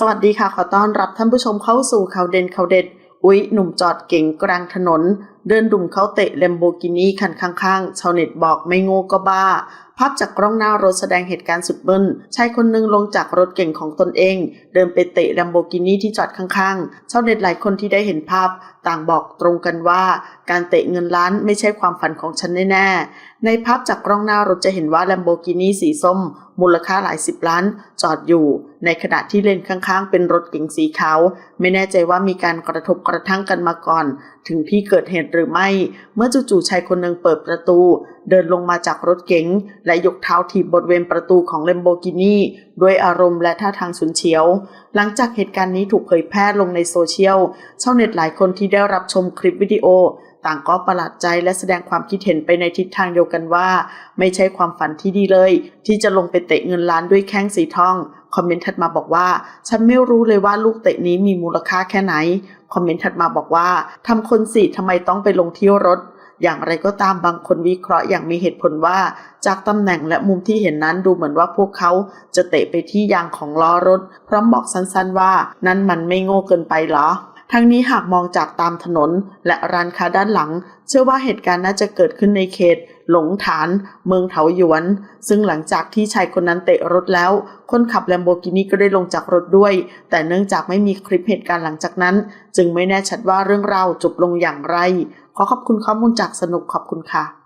สวัสดีค่ะ ขอต้อนรับท่านผู้ชมเข้าสู่ข่าวเด่นข่าวเด็ด อุ๊ย หนุ่มจอดเก่งกลางถนน เดินดุ่มเขาเตะเลมโบกินีคันข้างๆ ชาวเน็ตบอกไม่โง่ก็บ้า ภาพจากกล้องหน้ารถแสดงเหตุการณ์สุดเบิ้ลชายคนหนึ่งลงจากรถเก่งของตนเอง เดินไปเตะเลมโบกินีที่จอดข้างๆ ชาวเน็ตหลายคนที่ได้เห็นภาพ ต่างบอกตรงกันว่า การเตะเงินล้านไม่ใช่ความฝันของฉันแน่ๆ ในภาพจากกล้องหน้ารถจะเห็นว่า Lamborghini สีส้ม มูลค่าหลายสิบล้าน จอดอยู่ ในขณะที่เลนข้างๆ เป็นรถเก๋งสีขาว ไม่แน่ใจว่ามีการกระทบกระทั่งกันมาก่อน ถึงที่เกิดเหตุหรือไม่ เมื่อจู่ๆชายคนหนึ่งเปิดประตู เดินลงมาจากรถเก๋งและยกเท้าถีบบริเวณประตูของ Lamborghini ด้วยอารมณ์และท่าทางฉุนเฉียว หลังจากเหตุการณ์นี้ถูกเผยแพร่ลงในโซเชียลชาวเน็ตหลายคนที่ได้รับชมคลิปวิดีโอ ต่างก็ประหลาดใจและแสดงความคิดเห็นไปในทิศทางเดียวกันว่า ไม่ใช่ความฝันที่ดีเลย ที่จะลงไปเตะเงินล้านด้วยแข้งสีทองคอมเมนต์ถัดมาบอกว่า ฉันไม่รู้เลยว่าลูกเตะนี้มีมูลค่าแค่ไหน คอมเมนต์ถัดมาบอกว่าทำคนสิทำไมต้องไปลงที่รถ อย่างไรก็ตามบางคนวิเคราะห์อย่างมีเหตุผลว่า จากตำแหน่งและมุมที่เห็นนั้นดูเหมือนว่าพวกเขาจะเตะไปที่ยางของล้อรถ พร้อมบอกสั้นๆว่า นั่นมันไม่โง่เกินไปเหรอ ทั้งนี้หากมองจากตามถนน และร้านค้าด้านหลัง เชื่อว่าเหตุการณ์น่าจะเกิดขึ้นในเขต หลงฐาน เมืองเถาหยวน ซึ่งหลังจากที่ชายคนนั้นเตะรถแล้ว คนขับแลมโบกินีก็ได้ลงจากรถด้วย แต่เนื่องจากไม่มีคลิปเหตุการณ์หลังจากนั้น จึงไม่แน่ชัดว่าเรื่องราวจบลงอย่างไร ขอขอบคุณข้อมูลจากสนุกขอบคุณค่ะ